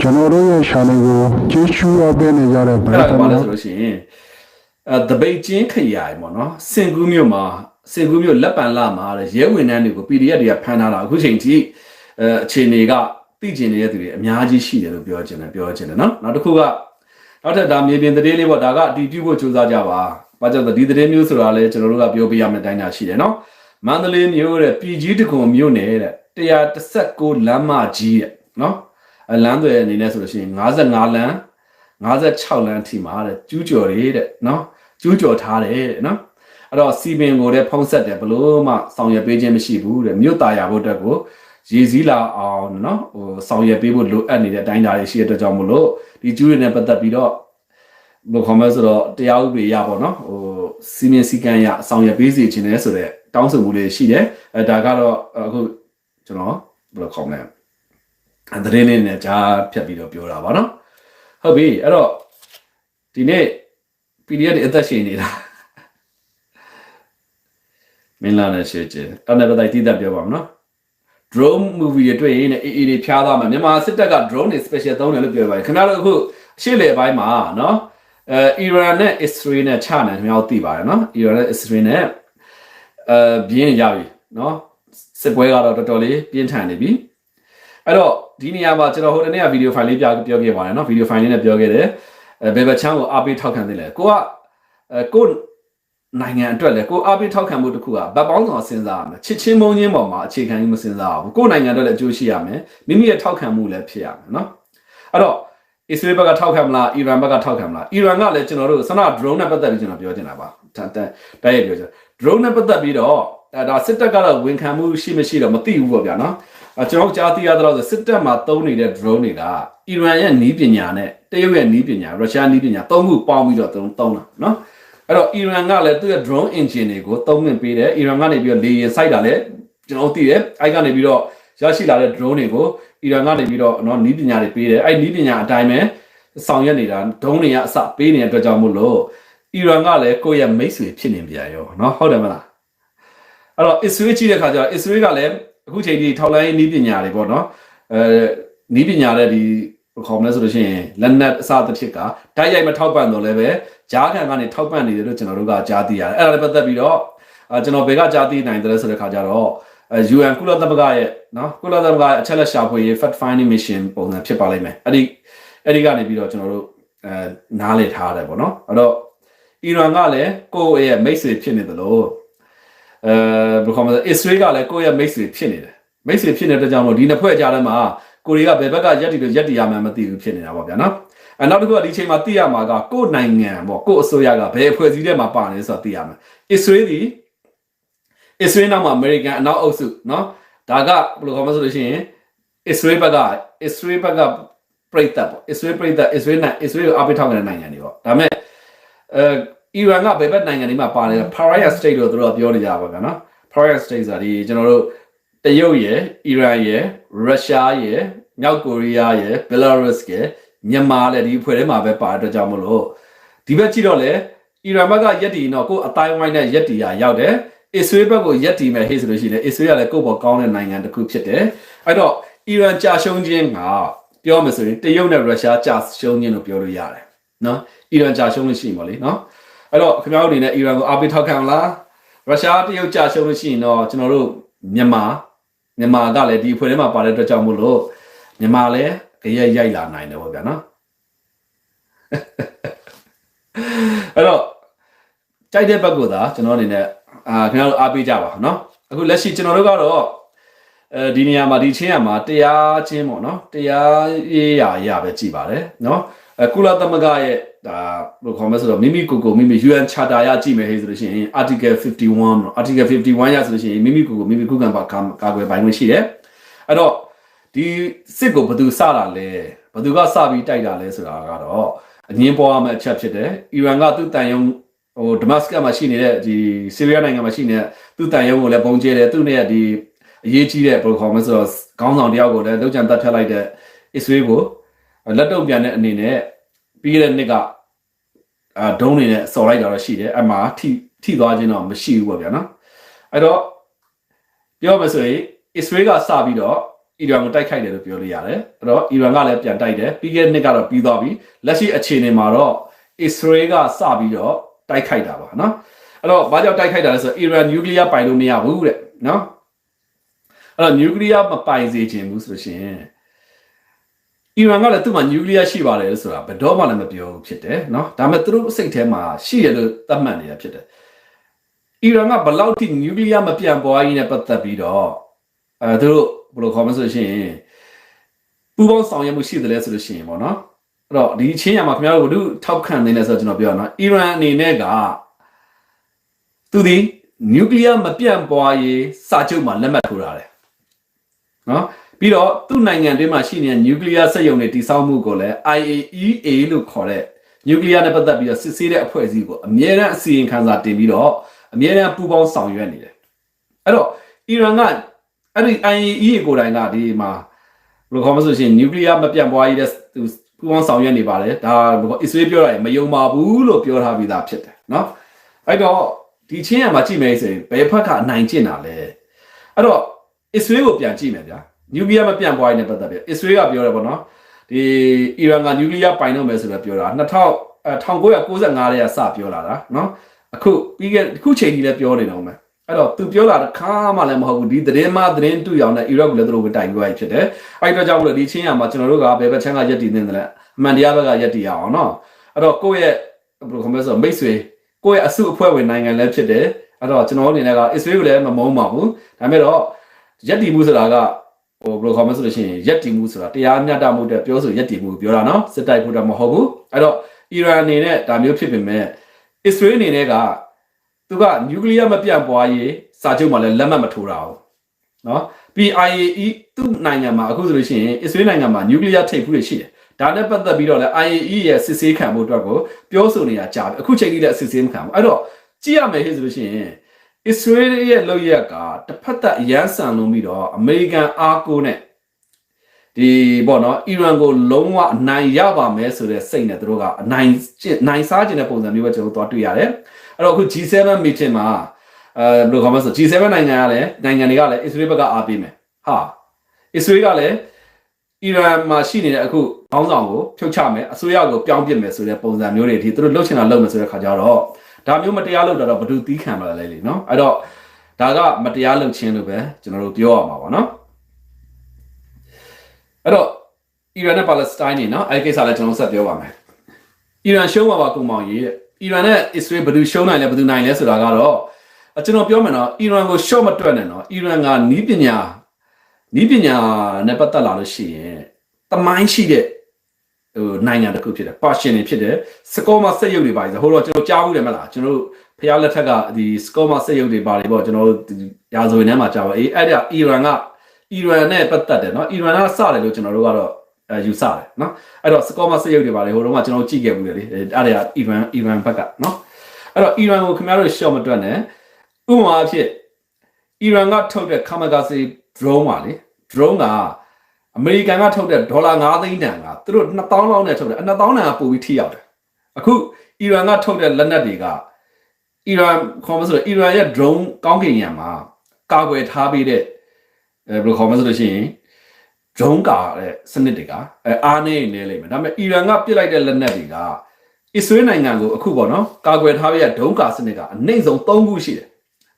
ကျွန်တော်တို့ရဲ့ channel ကိုကြည့်ရှုရပေးနေကြတဲ့ပရိအဲ့သဒါတ်ကဘာလဲများဆိုလို့ရှိရင်အဲတပိတ်ချင်းခရိုင်ပေါ့နော်စင်ကူးမြို့မှာစင်ကူးမြို့လက်ပံလာမှာတဲ့ရဲဝင်နှန်းတွေကို PDF တွေကဖမ်းထားတာအခုချိန်ထိအဲအခြေအနေကသိကျင်နေတဲ့သူတွေအများကြီးရှိတယ်လို့ပြောချင်တယ်ပြောချင်တယ်နော်နောက်တစ်ခုကနောက်ထပ်ဒါမြေပြင်သတင်းလေးပေါ့ဒါကအတီးပြုတ်ဖို့ကြိုးစားကြပါဘာကြောင့်လဲဒီသတင်းမျိုးဆိုတာလဲကျွန်တော်တို့ကပြောပြရမယ့်တိုင်းတာရှိတယ်နော်မန္တလေးမြို့တဲ့ပြည်ကြီးတကုံမြို့နယ်တဲ့116လမ်းမကြီးတဲ့နော်အ လမ်းတွေအနေနဲ့ဆိုလို့ရှိရင်55လမ်း56လမ်းအထိမှာတဲ့ကျူးကျော်တွေတဲ့နော်ကျူးကျော်ထားတယ်တဲ့နော်အဲ့တော့စီပင်ကိုလည်းဖုံးဆက်တယ်ဘလို့မှဆောင်ရွက်ပေးခြင်းမရှိဘူးတဲ့မြို့သားရဖို့အတွက်ကိုရည်စည်းလာအောင်နော်ဟိုဆောင်ရွက်ပေးဖို့လိုအပ်နေတဲ့အတိုင်းဒါတွေရှိတဲ့အတွက်ကြောင့်မလို့ဒီကျူးတွေနဲ့ပတ်သက်ပြီးတော့ဘယ်လိုခေါ်မလဲဆိုတော့တရားဥပဒေရပေါ့နော်ဟိုစီမင်းစည်းကမ်းရဆောင်ရွက်ပေးစီခြင်းလဲဆိုတဲ့တောင်းဆိုမှုလေးရှိတယ်အဲဒါကတော့အခုကျွန်တော်ဘယ်လိုခေါ်မလဲအ သတင်းလေးနဲ့ကြားဖြတ်ပြီးတော့ပြောတာပါနော်ဟုတ်ပြီအဲ့တော့ဒီနေ့ PDF တွေအသက်ရှင်နေတာမင်းလာနဲ့ရှေ့ကျအဲ့ဒါနဲ့ပတ်သက်တိတက်ပြောပါမယ်နော် drone movie တွေတွေ့ရင်လည်းအေးအေးတွေဖျားသွားမှာမြန်မာစစ်တပ်က drone တွေ special သုံးတယ်လို့ပြောပါတယ်ခင်ဗျားတို့အခုအရှေ့လေပိုင်းမှာနော်အဲ Iran နဲ့ Israel နဲ့ချနိုင်ခင်ဗျားတို့သိပါတယ်နော် Iran နဲ့ Israel နဲ့အဲပြင်းရပြီနော်စစ်ပွဲကတော့တော်တော်လေးပြင်းထန်နေပြီ အဲ့တော့ဒီနေရာမှာကျွန်တော်ဟိုတနေ့ကဗီဒီယိုဖိုင်လေးပြပြောခဲ့ပါတယ်နော်ဗီဒီယိုဖိုင်လေးနဲ့ပြောခဲ့တယ်အဲဘယ်ဘက်ချမ်းကိုအားပေးထောက်ခံသေးလဲကိုကအဲကိုနိုင်ငံအတွက်လေကိုအားပေးထောက်ခံမှုတစ်ခုကဗတ်ပေါင်းဆောင်စဉ်းစားရမယ်ချစ်ချင်းမုန်းချင်းပေါ်မှာအခြေခံကြီးမစဉ်းစားဘူးကိုနိုင်ငံအတွက်လည်းအကျိုးရှိရမယ်မိမိရဲ့ထောက်ခံမှုလည်းဖြစ်ရမယ်နော်အဲ့တော့အစ္စရေးဘက်ကထောက်ခံမလားအီရန်ဘက်ကထောက်ခံမလားအီရန်ကလည်းကျွန်တော်တို့ဆန္ဒ drone နဲ့ပတ်သက်ပြီးကျွန်တော်ပြောချင်တာပါတန်တန်တိုက်ရိုက်ပြောချင် drone နဲ့ပတ်သက်ပြီးတော့အဲဒါစစ်တပ်ကတော့ဝန်ခံမှုရှိမရှိတော့မသိဘူးပေါ့ဗျာနော်အဲ ကျွန်တော်ကြားသိရတော့ဆိုစစ်တပ်မှာသုံးနေတဲ့ drone တွေကအီရန်ရဲ့နီးပညာနဲ့တရုတ်ရဲ့နီးပညာရုရှားနီးပညာသုံးခုပေါင်းပြီးတော့သုံးသုံးတာနော်အဲ့တော့အီရန်ကလည်းသူ့ရဲ့ drone engine တွေကိုသုံးမြင်ပေးတယ်အီရန်ကနေပြီးတော့လေယာဉ်စိုက်တာလည်းကျွန်တော်သိတယ်အဲ့ကနေပြီးတော့ရရှိလာတဲ့ drone တွေကိုအီရန်ကနေပြီးတော့နော်နီးပညာတွေပေးတယ်အဲ့နီးပညာအတိုင်းပဲဆောင်ရွက်နေတာဒုံးတွေကအစပေးနေတဲ့အတွက်ကြောင့်မို့လို့အီရန်ကလည်းကိုယ့်ရဲ့မိတ်ဆွေဖြစ်နေပြန်ရောနော်ဟုတ်တယ်မလားအဲ့တော့ Israel ကြည့်တဲ့ခါကျတော့ Israel ကလည်း အခုချိန်ဒီထောက်လိုင်းနီးပညာတွေပေါ့နော်အဲနီးပညာတဲ့ဒီခေါ်မလဲဆိုလို့ရှိရင်လက်နက်အစတစ်ဖြစ်ကဓာတ်ရိုက်မထောက်ပံ့တော့လည်းပဲဂျားခံကနေထောက်ပံ့နေတယ်လို့ကျွန်တော်တို့ကကြားသိရတယ်အဲ့ဒါလည်းပတ်သက်ပြီးတော့အဲကျွန်တော်ဘယ်ကကြားသိနိုင်တယ်လဲဆိုတဲ့ခါကျတော့အဲ UN ကုလသမဂ္ဂရဲ့နော်ကုလသမဂ္ဂရဲ့အချက်လက်ရှာဖွေရေး fact finding mission ပုံစံဖြစ်ပါလိမ့်မယ်အဲ့ဒီအဲ့ဒီကနေပြီးတော့ကျွန်တော်တို့အဲနားလည်ထားရတယ်ပေါ့နော်အဲ့တော့အီရန်ကလည်းကိုယ့်ရဲ့မိတ်ဆွေဖြစ်နေတယ်လို့ အဲဘယ်လိုခေါ်မလဲအစ္စရေးကလည်းကိုယ့်ရဲ့မိတ်ဆွေဖြစ်နေတယ်မိတ်ဆွေဖြစ်နေတဲ့ကြောင့်မို့ဒီနှစ်ဖွဲ့ကြားထဲမှာကိုရီးယားဘယ်ဘက်ကရက်တီလို့ရက်တီရမှန်းမသိဘူးဖြစ်နေတာပေါ့ဗျာနော်အဲနောက်တစ်ခုကဒီချိန်မှာသိရမှာကကိုယ့်နိုင်ငံပေါ့ကိုယ့်အစိုးရကဘယ်အဖွဲ့အစည်းထဲမှာပါနေဆိုတာသိရမယ်အစ္စရေးဒီအစ္စရေးနောက်မှာအမေရိကန်အနောက်အုပ်စုနော်ဒါကဘယ်လိုခေါ်မလဲဆိုလို့ရှိရင်အစ္စရေးဘက်ကအစ္စရေးဘက်ကပြိတ္တပေါ့အစ္စရေးပြိတ္တအစ္စရေးနိုင်အစ္စရေးကိုအပိထောက်နေတဲ့နိုင်ငံတွေပေါ့ဒါပေမဲ့အဲ အီရန်ကဘယ်ဘက်နိုင်ငံတွေမှာပါလဲ Pariah State လို့သူတို့ကပြောနေကြပါဗျာနော် Pariah State ဆိုတာဒီကျွန်တော်တို့တရုတ်ရယ်အီရန်ရယ်ရုရှားရယ်မြောက်ကိုရီးယားရယ်ဘယ်လာရုစ်ရယ်မြန်မာလည်းဒီအဖွဲ့ထဲမှာပဲပါတဲ့အတွက်ကြောင့်မလို့ဒီဘက်ကြည့်တော့လေအီရန်ဘက်ကရက်တီတော့ကိုယ်အတိုင်းဝိုင်းနဲ့ရက်တီရရောက်တယ်အစ္စရေးဘက်ကိုရက်တီမဲ့ဟေ့ဆိုလို့ရှိရင်အစ္စရေးကလည်းကိုယ့်ဘောကောင်းတဲ့နိုင်ငံတစ်ခုဖြစ်တယ်အဲ့တော့အီရန်ကြာရှုံးခြင်းကပြောမယ်ဆိုရင်တရုတ်နဲ့ရုရှားကြာရှုံးခြင်းလို့ပြောလို့ရတယ်နော်အီရန်ကြာရှုံးလို့ရှိရင်ပေါ့လေနော် အဲ့တော့ခင်ဗျားတို့အနေနဲ့အီရန်ကိုအားပေးထောက်ခံလားရုရှားတရုတ်ကြာရှုံးလို့ရှိရင်တော့ကျွန်တော်တို့မြန်မာမြန်မာကလည်းဒီအဖွဲ့ထဲမှာပါတဲ့အတွက်ကြောင့်မို့လို့မြန်မာလည်းကြရရိုက်လာနိုင်တယ်ပေါ့ဗျာနော်အဲ့တော့ကြိုက်တဲ့ဘက်ကသာကျွန်တော်အနေနဲ့အာခင်ဗျားတို့အားပေးကြပါနော်အခုလက်ရှိကျွန်တော်တို့ကတော့အဲဒီနေရာမှာဒီချင်းရမှာတရားချင်းပေါ့နော်တရားရေးရာရပဲကြည်ပါတယ်နော်အဲကုလသမဂ္ဂရဲ့ ဒါဘယ်လိုခေါ်မလဲဆိုတော့မိမိကိုယ်ကိုမိမိ UN Charter ရကြည့်မယ်ဟဲ့ဆိုလို့ရှိရင် Article 51နော် Article 51ရဆိုလို့ရှိရင်မိမိကိုယ်ကိုမိမိခုခံပါကာကွယ်ပိုင်ခွင့်ရှိတယ်အဲ့တော့ဒီစစ်ကိုဘယ်သူစတာလဲဘယ်သူကစပြီးတိုက်တာလဲဆိုတာကတော့အငင်းပေါ်ရမယ့်အချက်ဖြစ်တယ်အီရန်ကသူ့တန်ယုံဟိုဒမတ်စကတ်မှာရှိနေတဲ့ဒီဆီးရီးယားနိုင်ငံမှာရှိနေတဲ့သူ့တန်ယုံကိုလည်းပုံကျဲတယ်သူ့နဲ့ဒီအရေးကြီးတဲ့ဘယ်လိုခေါ်မလဲဆိုတော့ခေါင်းဆောင်တယောက်ကိုလည်းလောက်ချန်တက်ဖြတ်လိုက်တဲ့အစ္စရေးကိုလက်တော့ပြန်တဲ့အနေနဲ့ပြီးခဲ့တဲ့နှစ်က အာဒုံးနေနဲ့စော်လိုက်တာတော့ရှိတယ်အမှထိထိသွားခြင်းတော့မရှိဘူးပေါ့ဗျာနော်အဲ့တော့ပြောမယ်ဆိုရင်အစ္စရေးကစပြီးတော့ အီရန်ကိုတိုက်ခိုက်တယ်လို့ပြောလို့ရတယ်အဲ့တော့အီရန်ကလည်းပြန်တိုက်တယ်ပြီးခဲ့တဲ့နှစ်ကတော့ပြီးသွားပြီလက်ရှိအခြေအနေမှာတော့အစ္စရေးကစပြီးတော့တိုက်ခိုက်တာပါနော်အဲ့တော့ဘာကြောင့်တိုက်ခိုက်တာလဲဆိုတော့အီရန်နျူကလ িয়ার ပိုင်လို့မရဘူးတဲ့နော်အဲ့တော့နျူကလ িয়ার မပိုင်စေချင်ဘူးဆိုလို့ရှိရင် အီရန်ကလည်းသူ့မှာနျူကလ িয়ার ရှိပါတယ်လို့ဆိုတာဘယ်တော့မှလည်းမပြောဘူးဖြစ်တယ်နော်ဒါပေမဲ့သူတို့စိတ်ထဲမှာရှိရလို့သတ်မှတ်နေတာဖြစ်တယ်အီရန်ကဘယ်လောက်ထိနျူကလ িয়ার မပြန်ပွားရေးနဲ့ပတ်သက်ပြီးတော့အဲသူတို့ဘယ်လိုခေါ်မလဲဆိုလို့ရှိရင်ပူပေါင်းဆောင်ရွက်မှုရှိတယ်လဲဆိုလို့ရှိရင်ပေါ့နော်အဲ့တော့ဒီချင်းရမှာခင်ဗျားတို့ဘု து ထောက်ခံနေလဲဆိုတော့ကျွန်တော်ပြောရအောင်နော်အီရန်အနေနဲ့ကသူဒီနျူကလ িয়ার မပြန့်ပွားရေးစာချုပ်မှာလက်မှတ်ထိုးထားတယ်နော် ပြီးတော့သူ့နိုင်ငံတွင်းမှာရှိနေတဲ့နျူကလ িয়ার စက်ရုံတွေတည်ဆောက်မှုကိုလည်း IAEA လို့ခေါ်တဲ့နျူကလ িয়ার နဲ့ပတ်သက်ပြီးတော့စစ်ဆေးတဲ့အဖွဲ့အစည်းကိုအမြဲတမ်းအစီရင်ခံစာတင်ပြီးတော့အမြဲတမ်းပူးပေါင်းဆောင်ရွက်နေတယ်အဲ့တော့အီရန်ကအဲ့ဒီ IAEA ကိုယ်တိုင်ကဒီမှာဘယ်လိုခေါ်မလဲဆိုရှင်နျူကလ িয়ার မပြန့်ပွားရေးတဲ့သူပူးပေါင်းဆောင်ရွက်နေပါတယ်ဒါအစ္စရေးပြောတာမယုံပါဘူးလို့ပြောထားပြီးသားဖြစ်တယ်နော်အဲ့တော့ဒီချင်းရမှာကြည့်မယ်ဆိုရင်ဘယ်ဖက်ကအနိုင်ကျင့်တာလဲအဲ့တော့အစ္စရေးကိုပြန်ကြည့်မယ်ဗျာ နျူကလ িয়ার မပြန့်ပွားရေးနဲ့ပတ်သက်ပြီးအစ္စရေးကပြောတယ်ပေါ့နော်ဒီအီရန်ကနျူကလ িয়ার ပိုင်တော့မယ်ဆိုတော့ပြောတာ2000အဲ1995ရဲ့အစပြောလာတာနော်အခုပြီးခဲ့အခုချိန်ကြီးလည်းပြောနေတော့မယ်အဲ့တော့သူပြောလာတာခါမှလည်းမဟုတ်ဘူးဒီသတင်းမှသတင်းတူအောင်နဲ့အီရတ်ကိုလည်းသူတို့ကတိုင်ပြောရဖြစ်တယ်အဲ့တော့ကြောင့်မလို့ဒီချင်းရမှာကျွန်တော်တို့ကဘယ်ဘက်ချမ်းကရက်တည်နေတယ်လဲအမှန်တရားဘက်ကရက်တည်ရအောင်နော်အဲ့တော့ကိုယ့်ရဲ့ဘယ်လိုခေါ်မလဲဆိုတော့မိတ်ဆွေကိုယ့်ရဲ့အစုအဖွဲ့ဝင်နိုင်ငံလည်းဖြစ်တယ်အဲ့တော့ကျွန်တော်အနေနဲ့ကအစ္စရေးကိုလည်းမမုန်းပါဘူးဒါပေမဲ့တော့ရက်တည်မှုဆိုတာက ဟိုဘယ်လိုခေါ်မလဲဆိုလို့ရှိရင်ရက်တည်မှုဆိုတာတရားမျှတမှုတဲ့ပြောဆိုရက်တည်မှုကိုပြောတာနော်စစ်တိုက်ဖို့တော့မဟုတ်ဘူးအဲ့တော့အီရန်အနေနဲ့ဒါမျိုးဖြစ်ပေမဲ့အစ္စရေးအနေနဲ့ကသူကနျူကလ িয়ার မပြန့်ပွားရေးစာချုပ်မှာလည်းလက်မှတ်မထိုးတာဘူးနော်ပြီး IAE သူ့နိုင်ငံမှာအခုဆိုလို့ရှိရင်အစ္စရေးနိုင်ငံမှာနျူကလ িয়ারထိပ်ဖူးတွေရှိတယ်ဒါနဲ့ပတ်သက်ပြီးတော့လည်း IAE ရဲ့စစ်ဆေးခံမှုအတွက်ကိုပြောဆိုနေတာကြာပြီအခုချိန်ကြီးလည်းစစ်ဆေးမခံဘူးအဲ့တော့ကြည့်ရမယ်ဟဲ့ဆိုလို့ရှိရင် အစ္စရေးရဲ့လုပ်ရက်ကတစ်ဖက်သက်အရန်ဆန်လုံးပြီးတော့အမေရိကန်အားကိုးနဲ့ဒီပေါ့နော်အီရန်ကိုလုံးဝအနိုင်ရပါမယ်ဆိုတဲ့စိတ်နဲ့သူတို့ကအနိုင်ကျင့်နိုင်စားခြင်းတဲ့ပုံစံမျိုးပဲကျွန်တော်တို့သွားတွေ့ရတယ်အဲ့တော့အခု G7 meeting မှာအဲဘယ်လိုခေါ်မလဲဆို G7 နိုင်ငံကလည်းနိုင်ငံတွေကလည်းအစ္စရေးဘက်ကအားပေးမယ်ဟာအစ္စရေးကလည်းအီရန်မှာရှိနေတဲ့အခုခေါင်းဆောင်ကိုဖြုတ်ချမယ်အစိုးရကိုပြောင်းပြစ်မယ်ဆိုတဲ့ပုံစံမျိုးတွေအထိသူတို့လှုပ်ချင်တာလုပ်မယ်ဆိုတဲ့ခါကျတော့ ဒါမျိုးမတရားလုပ်တာတော့ဘယ်သူသီးခံပါလဲလေနော်အဲ့တော့ဒါကမတရားလုပ်ခြင်းလို့ပဲကျွန်တော်တို့ပြောရမှာပါနော်အဲ့တော့အီရန်နဲ့ပါလက်စတိုင်းနေနော်အဲ့ဒီကိစ္စလည်းကျွန်တော်ဆက်ပြောပါမယ်အီရန်ရှုံးပါပါကုံမောင်ကြီးတဲ့အီရန်နဲ့အစ္စရေးဘယ်သူရှုံးနိုင်လဲဘယ်သူနိုင်လဲဆိုတာကတော့ကျွန်တော်ပြောမယ်နော်အီရန်ကိုရှော့မတွက်နဲ့နော်အီရန်ကနီးပညာနီးပညာနဲ့ပတ်သက်လာလို့ရှိရင်တမိုင်းရှိတဲ့ ဟိုနိုင်ငံတစ်ခုဖြစ်တယ်ပါရှင်တွေဖြစ်တယ်စကောမစက်ရုပ်တွေပါဆိုဟိုတော့ကျွန်တော်ကြားဘူးတယ်မလားကျွန်တော်တို့ဖျားလက်ထက်ကဒီစကောမစက်ရုပ်တွေပါတွေပေါ့ကျွန်တော်တို့ရာဇဝင်ထဲမှာကြားပါအေးအဲ့ဒါအီရန်ကအီရန်နဲ့ပတ်သက်တယ်နော်အီရန်ကစတယ်လို့ကျွန်တော်တို့ကတော့အဲယူဆတယ်နော်အဲ့တော့စကောမစက်ရုပ်တွေပါလေဟိုတော့ကကျွန်တော်ကြည့်ခဲ့ဘူးလေအဲ့ဒါကအီရန်အီရန်ဘက်ကနော်အဲ့တော့အီရန်ကိုခင်ဗျားတို့ရှော့မတွက်နဲ့ဥပမာအဖြစ်အီရန်ကထုတ်တဲ့ kamikaze drone ပါလေ drone က အမေရိကန်ကထုတ်တဲ့ဒေါ်လာ9သိန်းတန်ကသူတို့2000လောက်နဲ့ထုတ်တယ်2000တန်ကပိုပြီးထိရောက်တယ်အခုအီရန်ကထုတ်တဲ့လက်နက်တွေကအီရန်ခေါ်မဆိုတော့အီရန်ရဲ့ drone ကောင်းကင်ယံမှာကာကွယ်ထားပေးတဲ့အဲဘယ်လိုခေါ်မဆိုလို့ရှိရင် drone ကာတဲ့စနစ်တွေကအဲအားနေနေလိမ့်မယ်ဒါပေမဲ့အီရန်ကပစ်လိုက်တဲ့လက်နက်တွေကအစ္စရေးနိုင်ငံကိုအခုပေါ့နော်ကာကွယ်ထားပေးတဲ့ဒုံးကာစနစ်ကအနှိမ့်ဆုံး3ခုရှိတယ်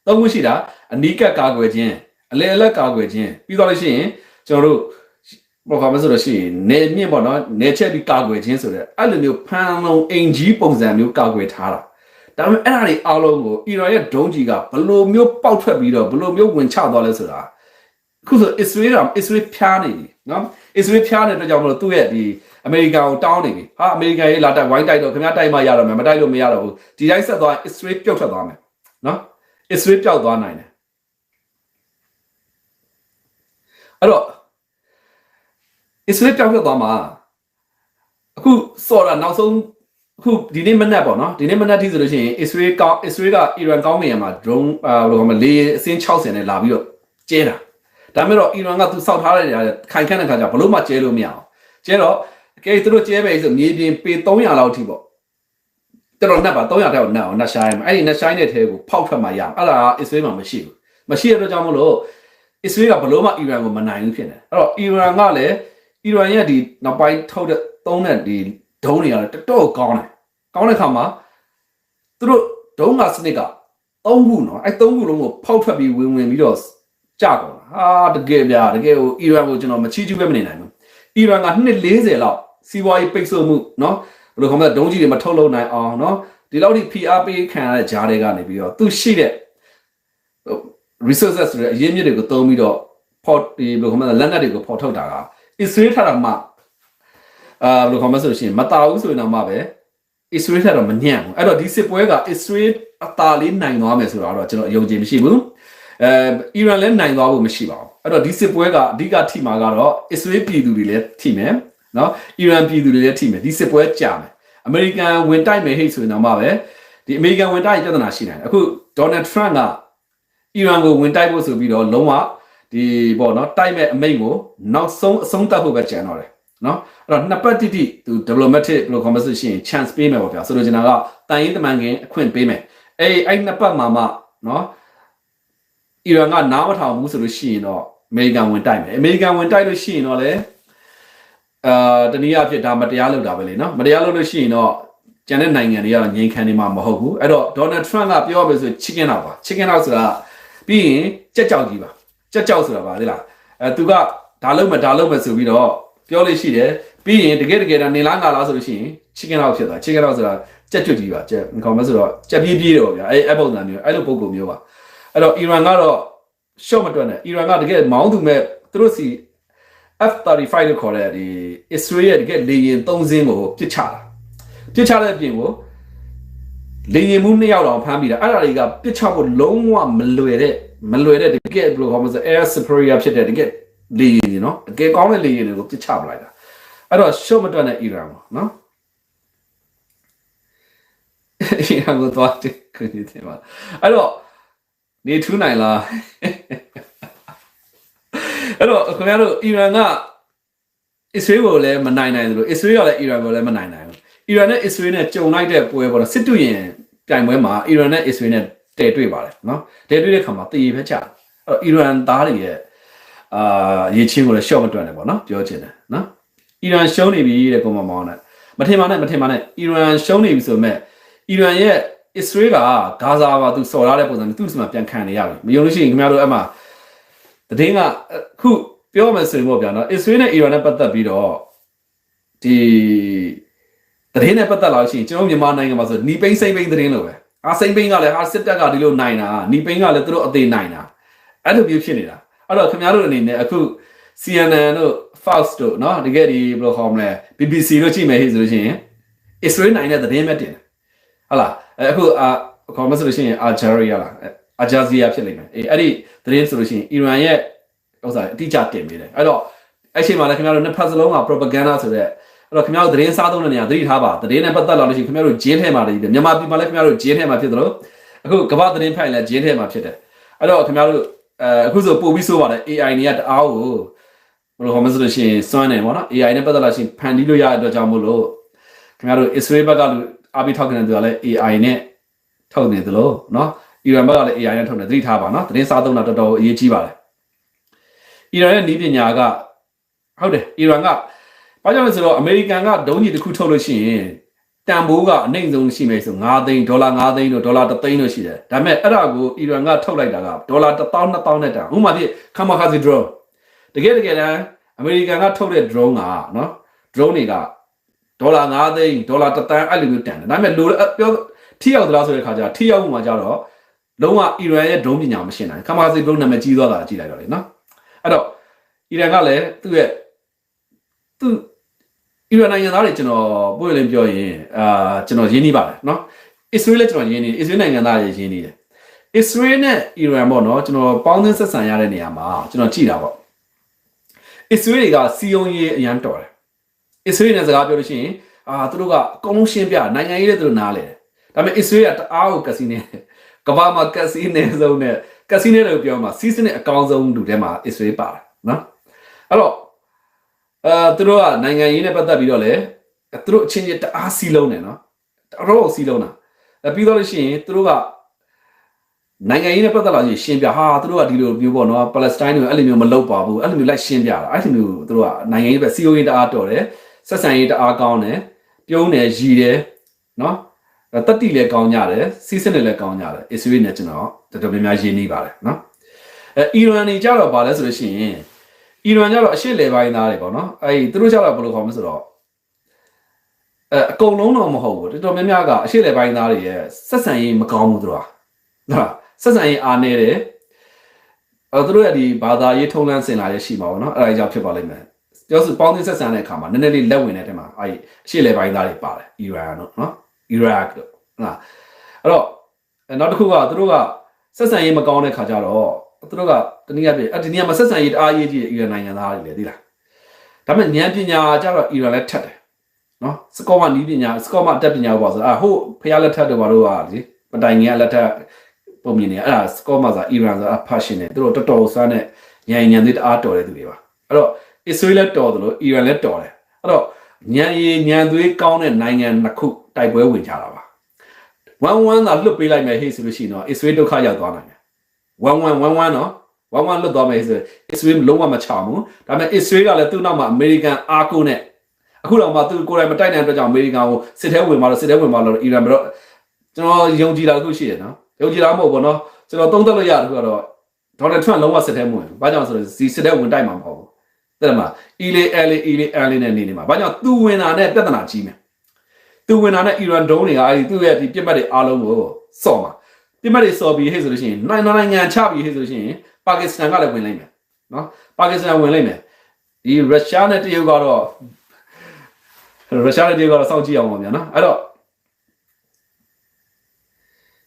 3ခုရှိတာအနီးကပ်ကာကွယ်ခြင်းအလယ်အလတ်ကာကွယ်ခြင်းပြီးတော့လို့ရှိရင်ကျွန်တော်တို့ ဘောကမဆိုလို့ရှိရင်နေမြင့်ပေါ့နော်နေချက်ပြီးကာကွယ်ခြင်းဆိုတဲ့အဲ့လိုမျိုးဖန်လုံးအင်ကြီးပုံစံမျိုးကာကွယ်ထားတာဒါပေမဲ့အဲ့ဒါတွေအားလုံးကိုအီရန်ရဲ့ဒုံးကြီးကဘလိုမျိုးပေါက်ထွက်ပြီးတော့ဘလိုမျိုးဝင်ချသွားလဲဆိုတာအခုဆိုအစ္စရေးကအစ္စရေးဖြားနေပြီနော်အစ္စရေးဖြားနေတဲ့အတွက်ကြောင့်မလို့သူ့ရဲ့ဒီအမေရိကန်ကိုတောင်းနေပြီဟာအမေရိကန်ရေးလာတိုက်ဝိုင်းတိုက်တော့ခင်ဗျားတိုက်မှရတော့မယ်မတိုက်လို့မရတော့ဘူးဒီတိုင်းဆက်သွားအစ္စရေးပြုတ်ထွက်သွားမယ်နော်အစ္စရေးပျောက်သွားနိုင်တယ်အဲ့တော့ အစ္စရေးပျောက်ထွက်သွားမှာအခုစော်တာနောက်ဆုံးအခုဒီနေ့မနက်ပေါ့နော်ဒီနေ့မနက်ထိဆိုလို့ရှိရင်အစ္စရေးကောင်းအစ္စရေးကအီရန်ကောင်းနေရမှာ drone အာဘယ်လိုခေါ်မလဲလေအစင်း60နဲ့လာပြီးတော့ကျဲတာဒါမဲ့တော့အီရန်ကသူစောက်ထားတဲ့နေရာခိုင်ခန့်တဲ့ခါကျဘလို့မှကျဲလို့မရအောင်ကျဲတော့ကဲသူတို့ကျဲပဲဆိုမြေပြင်ပေ300လောက်ထိပေါ့တော်တော်နှက်ပါ300တောက်နှက်အောင်နှက်ရှိုင်းမှာအဲ့ဒီနှက်ရှိုင်းတဲ့ထဲကိုဖောက်ထွက်မှရအောင်အဲ့ဒါအစ္စရေးမှာမရှိဘူးမရှိတဲ့အတွက်ကြောင့်မလို့အစ္စရေးကဘလို့မှအီရန်ကိုမနိုင်ဘူးဖြစ်နေတယ်အဲ့တော့အီရန်ကလည်း အီရန်ရဲ့ဒီနောက်ပိုင်းထုတ်တဲ့သုံးတဲ့ဒီဒုံးတွေကလည်းတော်တော်ကောင်းတယ်ကောင်းတဲ့ခါမှာသူတို့ဒုံးကစနစ်ကသုံးခုနော်အဲ့သုံးခုလုံးကိုဖောက်ထွက်ပြီးဝင်ဝင်ပြီးတော့ကြာကုန်တာဟာတကယ်ဗျာတကယ်ဟိုအီရန်ကိုကျွန်တော်မချီးကျူးပဲမနေနိုင်ဘူးအီရန်ကနှစ်40လောက်စီးပွားရေးပိတ်ဆို့မှုနော်ဘယ်လိုခေါ်မလဲဒုံးကြီးတွေမထုတ်လုပ်နိုင်အောင်နော်ဒီလောက်ထိ PR ပေးခံရတဲ့ဂျားတွေကနေပြီးတော့သူရှိတဲ့ resources ဆိုတဲ့အရင်းမြစ်တွေကိုသုံးပြီးတော့ဖော်ဒီဘယ်လိုခေါ်မလဲလက်နက်တွေကိုဖော်ထုတ်တာက Israel ထတာမှအာဘယ်လိုခေါ်မလဲဆိုလို့ရှိရင်မတာဘူးဆိုရင်တော့မှပဲ Israel ထတော့မညံ့ဘူးအဲ့တော့ဒီစစ်ပွဲက Israel အသာလေးနိုင်သွားမယ်ဆိုတာတော့ကျွန်တော်အယုံကြည်မရှိဘူးအဲအီရန်လည်းနိုင်သွားဖို့မရှိပါဘူးအဲ့တော့ဒီစစ်ပွဲကအဓိကထိမှာကတော့ Israel ပြည်သူတွေလည်းထိမယ်နော်အီရန်ပြည်သူတွေလည်းထိမယ်ဒီစစ်ပွဲကြာမယ်အမေရိကန်ဝင်တိုက်မယ်ဟိတ်ဆိုရင်တော့မှပဲဒီအမေရိကန်ဝင်တိုက်ရင်ပြဿနာရှိနိုင်တယ်အခု Donald Trump ကအီရန်ကိုဝင်တိုက်ဖို့ဆိုပြီးတော့လုံးဝ ဒီပေါ့နော်တိုက်မဲ့အမိန့်ကိုနောက်ဆုံးအဆုံးသတ်ဖို့ပဲကြံတော့တယ်နော်အဲ့တော့နှစ်ပတ်တိတိသူ diplomatic ဘယ်လို conversation chance ပေးမယ်ပေါ့ဗျာဆိုလိုချင်တာကတန်ရင်တမန်ခင်အခွင့်ပေးမယ်အဲ့အဲ့နှစ်ပတ်မှာမှနော်အီရန်ကနားမထောင်ဘူးဆိုလို့ရှိရင်တော့အမေရိကန်ဝင်တိုက်မယ်အမေရိကန်ဝင်တိုက်လို့ရှိရင်တော့လေအာတနည်းအားဖြင့်ဒါမတရားလုပ်တာပဲလေနော်မတရားလုပ်လို့ရှိရင်တော့ကျန်တဲ့နိုင်ငံတွေကတော့ငြိမ်ခံနေမှာမဟုတ်ဘူးအဲ့တော့ Donald Trump ကပြောရမယ်ဆို chicken out ပါ chicken out ဆိုတာပြီးရင်ကြက်ကြောက်ကြီးပါ ကြက်ကြောက်ဆိုတာပါလေလားအဲသူကဒါလုံးမဒါလုံးမဆိုပြီးတော့ပြောလို့ရှိတယ်ပြီးရင်တကယ်တကယ်တော့နေလားငါလားဆိုလို့ရှိရင် chicken out ဖြစ်သွား chicken out ဆိုတာကြက်ကျွတ်ကြီးပါကြက်ခေါ်မဆိုတော့ကြက်ပြေးပြေးတယ်ပေါ့ဗျာအဲအဲ့ပုံစံမျိုးအဲ့လိုပုံကုမျိုးပါအဲ့တော့ Iran ကတော့ short မတွက်နဲ့ Iran ကတကယ်မောင်းသူမဲ့သူတို့စီ F35 လို့ခေါ်တဲ့ဒီ Israel ရဲ့တကယ်လေယာဉ်၃စင်းကိုပစ်ချတာပစ်ချတဲ့အပြင်ကိုလေယာဉ်မှုနှစ်ယောက်တောင်ဖမ်းပြီးတာအဲ့ဒါတွေကပစ်ချဖို့လုံးဝမလွယ်တဲ့ မလွယ်တဲ့တကယ်ဘယ်လိုခေါ်မလဲ air superior ဖြစ်တဲ့တကယ်လေယာဉ်တွေနော်တကယ်ကောင်းတဲ့လေယာဉ်တွေကိုပစ်ချပလိုက်တာအဲ့တော့ short မတွက်နဲ့ Iran ပေါ့နော် Iran ကိုသွားတယ်ခင်ဗျာပါအဲ့တော့နေထူးနိုင်လားအဲ့တော့ခင်ဗျားတို့အီရန်ကအစ္စရေးကိုလည်းမနိုင်နိုင်သလိုအစ္စရေးကလည်းအီရန်ကိုလည်းမနိုင်နိုင်ဘူးအီရန်နဲ့အစ္စရေးနဲ့ကြုံလိုက်တဲ့ပွဲပေါ့နော်စစ်တူရင်ပြိုင်ပွဲမှာအီရန်နဲ့အစ္စရေးနဲ့ တဲတွေ့ပါတယ်နော်တဲတွေ့တဲ့ခါမှာတည်ရပဲချအဲ့တော့အီရန်သားတွေရဲ့အာရေချင်းကိုလည်းရှော့မတွက်နဲ့ပေါ့နော်ပြောချင်တယ်နော်အီရန်ရှုံးနေပြီတဲ့ကောင်မမောင်းနဲ့မထင်ပါနဲ့မထင်ပါနဲ့အီရန်ရှုံးနေပြီဆိုမဲ့အီရန်ရဲ့အစ္စရေးကဂါဇာမှာသူစော်ရတဲ့ပုံစံမျိုးသူ့စမှာပြန်ခံနေရပြီမယုံလို့ရှိရင်ခင်ဗျားတို့အဲ့မှာတည်င်းကအခုပြောမယ်ဆိုရင်ပေါ့ဗျာနော်အစ္စရေးနဲ့အီရန်နဲ့ပတ်သက်ပြီးတော့ဒီတည်င်းနဲ့ပတ်သက်လာလို့ရှိရင်ကျွန်တော်မြန်မာနိုင်ငံမှာဆိုနီပိန်းစိမ့်ပိန်းတည်င်းလို့ပဲ အာစိမ့်ပိန်းကလည်းဟာစစ်တပ်ကဒီလိုနိုင်တာနီပိန်းကလည်းသူတို့အသေးနိုင်တာအဲ့လိုမျိုးဖြစ်နေတာအဲ့တော့ခင်ဗျားတို့အနေနဲ့အခု CNN တို့ Fox တို့เนาะတကယ်ဒီဘယ်လိုခေါ်မလဲ BBC တို့ကြည့်မယ်ဟိဆိုလို့ရှိရင် Israel နိုင်တဲ့သတင်းပဲတင်တယ်ဟုတ်လားအဲအခုအာခေါ်မဆိုလို့ရှိရင် Algeria လား Algeria ဖြစ်လိမ့်မယ်အေးအဲ့ဒီသတင်းဆိုလို့ရှိရင် Iran ရဲ့ဥစ္စာအတိအကျတင်ပေးတယ်အဲ့တော့အဲ့ချိန်မှာလည်းခင်ဗျားတို့နှစ်ဖက်စလုံးက propaganda ဆိုတဲ့ အဲ့တော့ခင်ဗျားတို့သတင်းစားသုံးတဲ့နေရာသတိထားပါသတင်းနဲ့ပတ်သက်လာလို့ရှိရင်ခင်ဗျားတို့ဂျင်းထဲမှာတည်းမြန်မာပြည်မှာလည်းခင်ဗျားတို့ဂျင်းထဲမှာဖြစ်သလိုအခုကမ္ဘာသတင်းဖိုင်လည်းဂျင်းထဲမှာဖြစ်တယ်အဲ့တော့ခင်ဗျားတို့အဲအခုဆိုပို့ပြီးဆိုပါတယ် AI တွေကတအားကိုဘယ်လိုခေါ်မလဲဆိုလို့ရှိရင်စွမ်းနေပေါ့နော် AI နဲ့ပတ်သက်လာရှင်ဖန်တီးလို့ရတဲ့အတွက်ကြောင့်မို့လို့ခင်ဗျားတို့ Israel ဘက်ကလူအားပေးထောက်ခံတဲ့သူကလည်း AI နဲ့ထုတ်နေသလိုနော်အီရန်ဘက်ကလည်း AI နဲ့ထုတ်နေသတိထားပါနော်သတင်းစားသုံးတာတော်တော်အရေးကြီးပါတယ်အီရန်ရဲ့နည်းပညာကဟုတ်တယ်အီရန်က ဘာကြောင့်လဲဆိုတော့အမေရိကန်ကဒုံးကြီးတစ်ခုထုတ်လို့ရှိရင်တန်ဖိုးကအနှိမ့်ဆုံးရှိမယ်ဆို9သိန်းဒေါ်လာ9သိန်းတို့ဒေါ်လာ3သိန်းတို့ရှိတယ်ဒါပေမဲ့အဲ့ဒါကိုအီရန်ကထုတ်လိုက်တာကဒေါ်လာ1000 2000နဲ့တန်ဥပမာပြခမခါစီ drone တကယ်တကယ်တမ်းအမေရိကန်ကထုတ်တဲ့ drone ကနော် drone တွေကဒေါ်လာ9သိန်းဒေါ်လာ1တန်းအဲ့လိုမျိုးတန်တယ်ဒါပေမဲ့လိုပြောထိရောက်သလားဆိုတဲ့ခါကျထိရောက်မှုမှာကြတော့လုံးဝအီရန်ရဲ့ drone ပညာမရှင်းနိုင်ခမခါစီ drone နာမည်ကြီးသွားတာကြည့်လိုက်တော့လေနော်အဲ့တော့အီရန်ကလည်းသူ့ရဲ့သူ့ အီရန်နိုင်ငံသားတွေကျွန်တော်ပွင့်လင်းပြောရင်အာကျွန်တော်ရင်းနှီးပါတယ်နော်အစ္စရေးလည်းကျွန်တော်ရင်းနှီးအစ္စရေးနိုင်ငံသားတွေရင်းနှီးတယ်အစ္စရေးနဲ့အီရန်ပေါ့နော်ကျွန်တော်ပေါင်းသင်းဆက်ဆံရတဲ့နေရာမှာကျွန်တော်ကြည့်တာပေါ့အစ္စရေးတွေကစီယုံရေးအရန်တော်တယ်အစ္စရေးနဲ့စကားပြောလို့ရှိရင်အာသူတို့ကအကုန်လုံးရှင်းပြနိုင်ငံရေးလည်းသူတို့နားလဲတယ်ဒါပေမဲ့အစ္စရေးကတအားကိုကစီနေကဘာမှာကစီနေဆုံးနဲ့ကစီနေလို့ပြောမှာစီးစနစ်အကောင်းဆုံးလူထဲမှာအစ္စရေးပါတယ်နော်အဲ့တော့ အဲသူတို့ကနိုင်ငံရေးနဲ့ပတ်သက်ပြီးတော့လေသူတို့အချင်းချင်းတအားစီးလုံးတယ်နော်တော်တော်စီးလုံးတာအဲပြီးတော့လို့ရှိရင်သူတို့ကနိုင်ငံရေးနဲ့ပတ်သက်လာရင်ရှင်းပြဟာသူတို့ကဒီလိုမျိုးပေါ့နော်ပါလက်စတိုင်းတွေအဲ့လိုမျိုးမလုပ်ပါဘူးအဲ့လိုမျိုးလိုက်ရှင်းပြတာအဲ့လိုမျိုးသူတို့ကနိုင်ငံရေးပဲစီယိုရေးတအားတော်တယ်ဆက်ဆံရေးတအားကောင်းတယ်ပြုံးတယ်ရည်တယ်နော်တက်တိလည်းကောင်းကြတယ်စီးစနစ်လည်းကောင်းကြတယ်အစ္စရေးနဲ့ကျွန်တော်တော်တော်များများရင်းနှီးပါတယ်နော်အဲအီရန်နေကြတော့ဗာလဲဆိုလို့ရှိရင် အီရန်ကြတော့အရှေ့လေပိုင်းသားတွေပေါ့နော်အဲ့ဒီသူတို့ကြတော့ဘယ်လိုခေါ်မလဲဆိုတော့အဲအကုန်လုံးတော့မဟုတ်ဘူးတော်တော်များများကအရှေ့လေပိုင်းသားတွေရဲ့ဆက်ဆံရေးမကောင်းဘူးသူတို့ကဟုတ်လားဆက်ဆံရေးအားနေတယ်အဲသူတို့ရဲ့ဒီဘာသာရေးထုံးလန်းစင်လာရရှိမှာပေါ့နော်အဲ့ဒါကြောင့်ဖြစ်ပါလိမ့်မယ်ပြောစုပေါင်းသင်းဆက်ဆံတဲ့အခါမှာနည်းနည်းလေးလက်ဝင်တဲ့ထဲမှာအဲ့ဒီအရှေ့လေပိုင်းသားတွေပါတယ်အီရန်တို့နော်အီရတ်တို့ဟုတ်လားအဲ့တော့အဲနောက်တစ်ခုကသူတို့ကဆက်ဆံရေးမကောင်းတဲ့ခါကျတော့ သူတို့ကတနည်းအားဖြင့်အဲ့ဒီနေရာမှာဆက်ဆံရေးတအားရေးကြည့်တဲ့အီရန်နိုင်ငံသားတွေလေသိလားဒါပေမဲ့ဉာဏ်ပညာကျတော့အီရန်လည်းထက်တယ်နော်စကောမနီးပညာစကောမတက်ပညာပေါ့ဆိုအာဟိုဖျားလက်ထက်တို့ဘာလို့ဟာလေပတိုင်ငယ်လက်ထက်ပုံမြင်နေအဲ့ဒါစကောမဆိုအီရန်ဆိုအဖတ်ရှင်နေသူတို့တော်တော်စမ်းတဲ့ဉာဏ်ဉာဏ်သေးတအားတော်တဲ့သူတွေပါအဲ့တော့အစ္စရေးလည်းတော်တယ်လို့အီရန်လည်းတော်တယ်အဲ့တော့ဉာဏ်ရည်ဉာဏ်သွေးကောင်းတဲ့နိုင်ငံနှစ်ခုတိုက်ပွဲဝင်ကြတာပါဝမ်ဝမ်သာလွတ်ပေးလိုက်မယ်ဟေ့ဆိုလို့ရှိရင်တော့အစ္စရေးဒုက္ခရောက်သွားနိုင်တယ် ဝမ်ဝမ်ဝမ်ဝမ်နော်ဝမ်ဝမ်လွတ်သွားမယ်ဆိုရင်အစ္စရေးလုံးဝမချဘူးဒါပေမဲ့အစ္စရေးကလည်းသူ့နောက်မှာအမေရိကန်အားကိုးနဲ့အခုတော့မှသူကိုယ်တိုင်မတိုက်နိုင်တဲ့အတွက်ကြောင့်အမေရိကန်ကိုစစ်ထဲဝင်ပါလို့စစ်ထဲဝင်ပါလို့အီရန်ပြောကျွန်တော်ယုံကြည်တာအခုရှိရနော်ယုံကြည်တာမဟုတ်ဘူးနော်ကျွန်တော်သုံးသပ်လို့ရတာကတော့ဒေါ်နယ်ထရန့်လုံးဝစစ်ထဲမဝင်ဘူးဘာကြောင့်ဆိုတော့ဒီစစ်ထဲဝင်တိုက်မှာမဟုတ်ဘူးတဲ့မှာအီလေးအလေးအီလေးအလေးနဲ့နေနေမှာဘာကြောင့်သူဝင်တာနဲ့ပြဿနာကြီးမယ်သူဝင်တာနဲ့အီရန်ဒုံးတွေကအဲဒီသူ့ရဲ့ဒီပြစ်မှတ်တွေအားလုံးကိုစော့မှာ ပြစ်မှတ်တွေစော့ပြီးဟဲ့ဆိုလို့ရှိရင်နိုင်ငံနိုင်ငံချပြီးဟဲ့ဆိုလို့ရှိရင်ပါကစ္စတန်ကလည်းဝင်လိုက်မယ်နော်ပါကစ္စတန်ဝင်လိုက်မယ်ဒီရုရှားနဲ့တရုတ်ကတော့ရုရှားနဲ့တရုတ်ကတော့စောင့်ကြည့်အောင်ပါဗျာနော်အဲ့တော့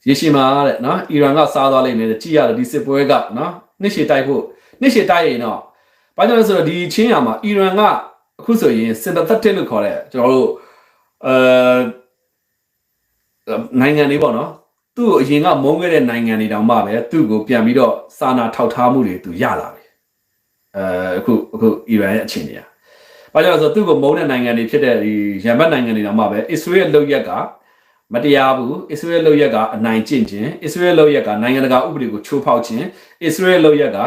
ရေရှည်မှာတဲ့နော်အီရန်ကစားသွားလိမ့်မယ်ကြည့်ရတယ်ဒီစစ်ပွဲကနော်နှစ်ရှည်တိုက်ဖို့နှစ်ရှည်တိုက်ရင်တော့ဘာကြောင့်လဲဆိုတော့ဒီချင်းရမှာအီရန်ကအခုဆိုရင် sympathetic လို့ခေါ်တဲ့ကျွန်တော်တို့အဲနိုင်ငံတွေပေါ့နော် သူ့ကိုအရင်ကမုန်းခဲ့တဲ့နိုင်ငံတွေတောင်မှပဲသူ့ကိုပြန်ပြီးတော့စာနာထောက်ထားမှုတွေသူရလာပြီအဲအခုအခုအီရန်ရဲ့အခြေအနေอ่ะဘာကြောင့်လဲဆိုတော့သူ့ကိုမုန်းတဲ့နိုင်ငံတွေဖြစ်တဲ့ဒီရန်ဘတ်နိုင်ငံတွေတောင်မှပဲအစ္စရေးလုတ်ရက်ကမတရားဘူးအစ္စရေးလုတ်ရက်ကအနိုင်ကျင့်ခြင်းအစ္စရေးလုတ်ရက်ကနိုင်ငံတကာဥပဒေကိုချိုးဖောက်ခြင်းအစ္စရေးလုတ်ရက်က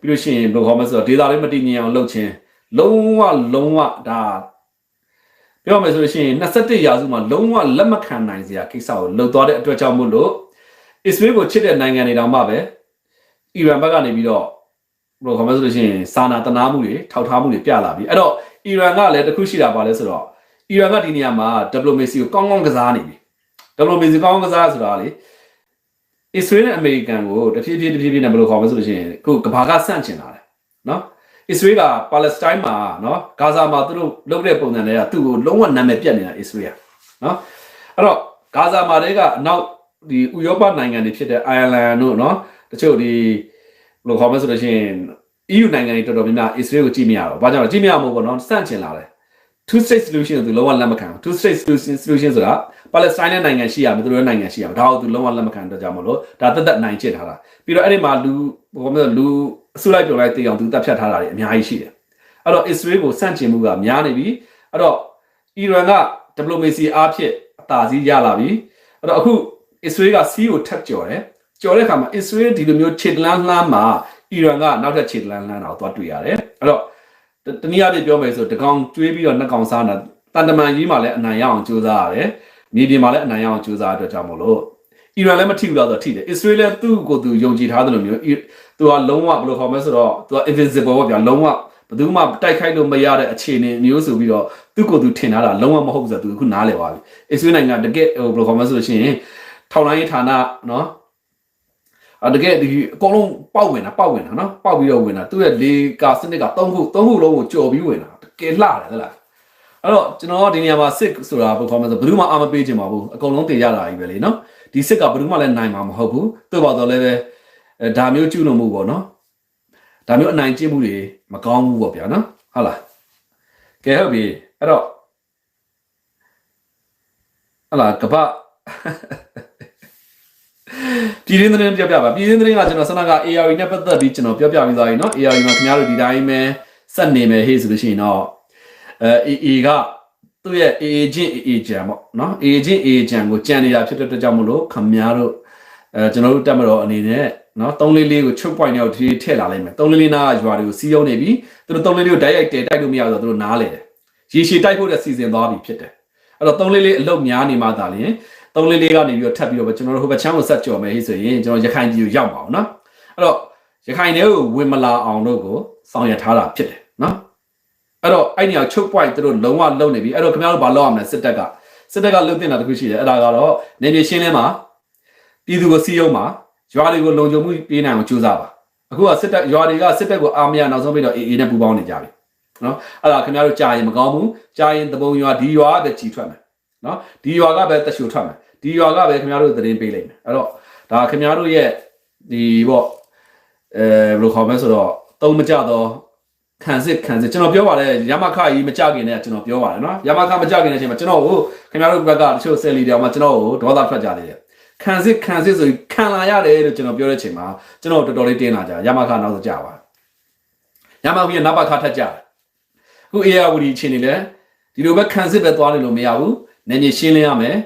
ပြီးလို့ရှိရင်ဘယ်လိုခေါ်မလဲဆိုတော့ဒေသလေးမတည်ငြိမ်အောင်လုပ်ခြင်းလုံးဝလုံးဝဒါ ပြောမယ်ဆိုလို့ရှိရင်21ရာစုမှာလုံးဝလက်မခံနိုင်စရာကိစ္စကိုလှုပ်သွားတဲ့အတွက်ကြောင့်မို့လို့အစ္စရေးကိုချစ်တဲ့နိုင်ငံတွေတောင်မှပဲအီရန်ဘက်ကနေပြီးတော့ဘယ်လိုခေါ်မလဲဆိုလို့ရှိရင်စာနာတနာမှုတွေထောက်ထားမှုတွေပြလာပြီအဲ့တော့အီရန်ကလည်းတခုရှိတာပါလဲဆိုတော့အီရန်ကဒီနေရာမှာ diplomacy ကိုကောင်းကောင်းကစားနေပြီ diplomacy ကောင်းကောင်းကစားဆိုတာလေအစ္စရေးနဲ့အမေရိကန်ကိုတဖြည်းဖြည်းတဖြည်းဖြည်းနဲ့ဘယ်လိုခေါ်မလဲဆိုလို့ရှိရင်ခုကဘာကဆန့်ကျင်လာတယ်နော် အစ္စရေးကပါလက်စတိုင်းမှာနော်ဂါဇာမှာသူတို့လုပ်တဲ့ပုံစံတွေကသူ့ကိုလုံးဝနာမည်ပြတ်နေတာအစ္စရေးကနော်အဲ့တော့ဂါဇာမှာတည်းကအနောက်ဒီဥရောပနိုင်ငံတွေဖြစ်တဲ့အိုင်ယာလန်တို့နော်တချို့ဒီဘယ်လိုခေါ်မလဲဆိုလို့ရှိရင် EU နိုင်ငံတွေတော်တော်များများအစ္စရေးကိုကြည့်မရတော့ဘာကြောင့်လဲကြည့်မရမို့ပေါ့နော်စန့်ကျင်လာတယ် two state solution ကိုသူလုံးဝလက်မခံဘူး two state solution solution ဆိုတာပါလက်စတိုင်းနဲ့နိုင်ငံရှိရမယ်သူတို့ရဲ့နိုင်ငံရှိရမယ်ဒါကိုသူလုံးဝလက်မခံတော့ကြမလို့ဒါတက်တက်နိုင်ချစ်ထားတာပြီးတော့အဲ့ဒီမှာလူဘယ်လိုမျိုးလူ အစုလိုက်ပြုံလိုက်တည်အောင်သူတပ်ဖြတ်ထားတာတွေအများကြီးရှိတယ်အဲ့တော့ Israel ကိုစန့်ကျင်မှုကများနေပြီအဲ့တော့ Iran က diplomacy အားဖြင့်အသာစီးရလာပြီအဲ့တော့အခု Israel ကစီးကိုထပ်ကြော်တယ်ကြော်တဲ့အခါမှာ Israel ဒီလိုမျိုးခြေတလန်းလှမ်းမှာ Iran ကနောက်ထပ်ခြေတလန်းလှမ်းတာကိုသွားတွေ့ရတယ်အဲ့တော့တနည်းအားဖြင့်ပြောမယ်ဆိုတကောင်ကျွေးပြီးတော့နှစ်ကောင်စားတာတန်တမန်ကြီးမှလည်းအနိုင်ရအောင်ကြိုးစားရတယ်မြေပြင်မှာလည်းအနိုင်ရအောင်ကြိုးစားရတဲ့အတွက်ကြောင့်မို့လို့ အီရန်လည်းမထိဘူးလားဆိုတော့ထိတယ်အစ္စရေးလည်းသူ့ကိုသူယုံကြည်ထားတယ်လို့မျိုးသူကလုံးဝဘယ်လိုခေါ်မလဲဆိုတော့သူက invisible ပေါ့ဗျာလုံးဝဘယ်သူမှတိုက်ခိုက်လို့မရတဲ့အခြေအနေမျိုးဆိုပြီးတော့သူ့ကိုသူထင်ထားတာလုံးဝမဟုတ်ဘူးဆိုတော့သူအခုနားလည်သွားပြီအစ္စရေးနိုင်ငံတကယ်ဟိုဘယ်လိုခေါ်မလဲဆိုလို့ရှိရင်ထောင်လိုင်းရေးဌာနနော်အတကယ်ဒီအကုန်လုံးပေါက်ဝင်တာပေါက်ဝင်တာနော်ပေါက်ပြီးတော့ဝင်တာသူ့ရဲ့လေကာစနစ်က၃ခု၃ခုလုံးကိုကြော်ပြီးဝင်တာတကယ်လှတယ်ဟုတ်လားအဲ့တော့ကျွန်တော်ဒီနေရာမှာစစ်ဆိုတာဘယ်ခေါ်မလဲဆိုဘယ်သူမှအာမပေးခြင်းပါဘူးအကုန်လုံးတင်ရတာကြီးပဲလေနော် ဒီစစ်ကဘယ်သူမှလည်းနိုင်မှာမဟုတ်ဘူးသို့ပါတော့လည်းပဲအဲဒါမျိုးကျุလို့မှုပေါ့နော်ဒါမျိုးအနိုင်ကျင့်မှုတွေမကောင်းဘူးပေါ့ဗျာနော်ဟုတ်လားကဲဟုတ်ပြီအဲ့တော့ဟလာကပပြည်ရင်းသတင်းပြောပြပါပြည်ရင်းသတင်းကကျွန်တော်ဆန္ဒက AR နဲ့ပတ်သက်ပြီးကျွန်တော်ပြောပြပြီးသွားပြီเนาะ AR မှာခင်ဗျားတို့ဒီတိုင်းပဲစက်နေမယ်ဟေ့ဆိုလို့ရှိရင်တော့အဲ AA က သူ့ရဲ့အေဂျင့်အေဂျန်ပေါ့နော်အေဂျင့်အေဂျန်ကိုကြံနေတာဖြစ်တဲ့အတွက်ကြောင့်မလို့ခမများတို့အဲကျွန်တော်တို့တက်မတော်အနေနဲ့နော်344ကိုချုပ်ပွိုင်ရောက်ထည့်ထည့်လာလိုက်မယ်344နားရွာတွေကိုစီးရုံနေပြီသူတို့344ကိုတိုက်ရိုက်တဲတိုက်လို့မရတော့သူတို့နားလေတယ်ရေရှည်တိုက်ဖို့တဲ့စီစဉ်သွားပြီဖြစ်တယ်အဲ့တော့344အလုတ်များနေမှသာလျှင်344ကနေပြီးတော့ထပ်ပြီးတော့ကျွန်တော်တို့ဟိုဘက်ချမ်းကိုဆက်ကြော်မယ်ဟိဆိုရင်ကျွန်တော်ရခိုင်ပြည်ကိုရောက်ပါအောင်နော်အဲ့တော့ရခိုင်တွေကိုဝင်မလာအောင်လို့ကိုစောင့်ရထားတာဖြစ်တယ်နော် အဲ့တော့အဲ့ဒီအောင်ချုပ် point သူတို့လုံးဝလုံနေပြီအဲ့တော့ခင်ဗျားတို့ဘာလုပ်ရမလဲစစ်တပ်ကစစ်တပ်ကလုပ်တင်တာတခုရှိတယ်အဲ့ဒါကတော့နေမြေရှင်းလင်းမှာပြည်သူကိုစီးရုံးမှာရွာတွေကိုလုံခြုံမှုပေးနိုင်အောင်ကြိုးစားပါအခုကစစ်တပ်ရွာတွေကစစ်တပ်ကိုအာမရနောက်ဆုံးပြီးတော့အေးအေးနဲ့ပူပေါင်းနေကြပြီနော်အဲ့ဒါခင်ဗျားတို့ကြားရင်မကောင်းဘူးကြားရင်တပုံရွာဒီရွာကပဲကြည်ထွက်မယ်နော်ဒီရွာကပဲတရှူထွက်မယ်ဒီရွာကပဲခင်ဗျားတို့သတင်းပေးလိုက်မယ်အဲ့တော့ဒါခင်ဗျားတို့ရဲ့ဒီပေါ့အဲဘယ်လိုခေါ်မလဲဆိုတော့တုံးမကြတော့ ခံစစ်ခံစစ်ကျွန်တော်ပြောပါတယ်ရမခကြီးမကြခင်နဲ့ကျွန်တော်ပြောပါတယ်နော်ရမခမကြခင်တဲ့အချိန်မှာကျွန်တော်ကိုခင်ဗျားတို့ဘက်ကတချို့ဆယ်လီတောင်မှကျွန်တော်ကိုဒေါသထွက်ကြသေးတယ်ခံစစ်ခံစစ်ဆိုပြီးခံလာရတယ်လို့ကျွန်တော်ပြောတဲ့အချိန်မှာကျွန်တော်တော်တော်လေးတင်းလာကြရမခနောက်ဆိုကြပါရမခရဲ့နဘခထက်ကြတယ်အခုအေယာဝတီချင်းနေလဲဒီလိုပဲခံစစ်ပဲသွားနေလို့မရဘူးနေမြေရှင်းလင်းရမယ်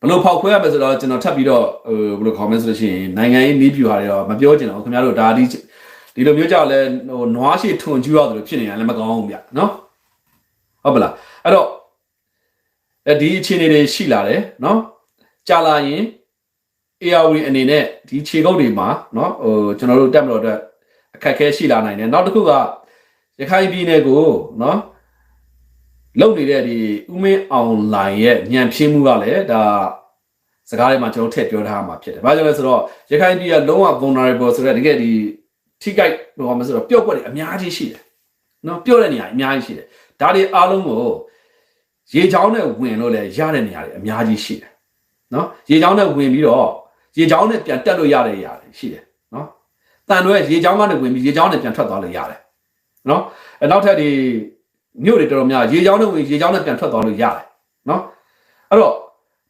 ဘလို့ဖောက်ခွဲရမယ်ဆိုတော့ကျွန်တော်ထပ်ပြီးတော့ဟိုဘယ်လိုခေါ်မလဲဆိုလို့ရှိရင်နိုင်ငံရေးနီးပြူဟာတွေတော့မပြောချင်တော့ခင်ဗျားတို့ဒါဒီ ဒီလိုမျိုးကြလဲဟိုနွားရှိထွန်ကျူးရတယ်လို့ဖြစ်နေရင်လည်းမကောင်းဘူးဗျနော်ဟုတ်ပလားအဲ့တော့အဲဒီအခြေအနေတွေရှိလာတယ်နော်ကြာလာရင် ARV အနေနဲ့ဒီခြေကုပ်တွေမှာနော်ဟိုကျွန်တော်တို့တက်မလို့အတွက်အခက်အခဲရှိလာနိုင်တယ်နောက်တစ်ခုကရခိုင်ပြည်နယ်ကိုနော်လုံနေတဲ့ဒီဥမင်းအောင်လိုင်ရဲ့ညံဖြင်းမှုကလည်းဒါစကားထဲမှာကျွန်တော်ထည့်ပြောထားမှာဖြစ်တယ်။ဘာကြောင့်လဲဆိုတော့ရခိုင်ပြည်ကလုံးဝ vulnerable ဆိုတဲ့တကယ်ဒီ ထိကိုက်ဟိုမှာဆိုတော့ပျော့ကွက်တွေအများကြီးရှိတယ်နော်ပျော့တဲ့နေရာအများကြီးရှိတယ်ဒါတွေအားလုံးကိုရေချောင်းနဲ့ဝင်လို့လည်းရတဲ့နေရာတွေအများကြီးရှိတယ်နော်ရေချောင်းနဲ့ဝင်ပြီးတော့ရေချောင်းနဲ့ပြန်တက်လို့ရတဲ့နေရာတွေရှိတယ်နော်တန်တော့ရေချောင်းကနေဝင်ပြီးရေချောင်းနဲ့ပြန်ထွက်သွားလို့ရတယ်နော်အဲနောက်ထပ်ဒီမြို့တွေတော်တော်များရေချောင်းနဲ့ဝင်ရေချောင်းနဲ့ပြန်ထွက်သွားလို့ရတယ်နော်အဲ့တော့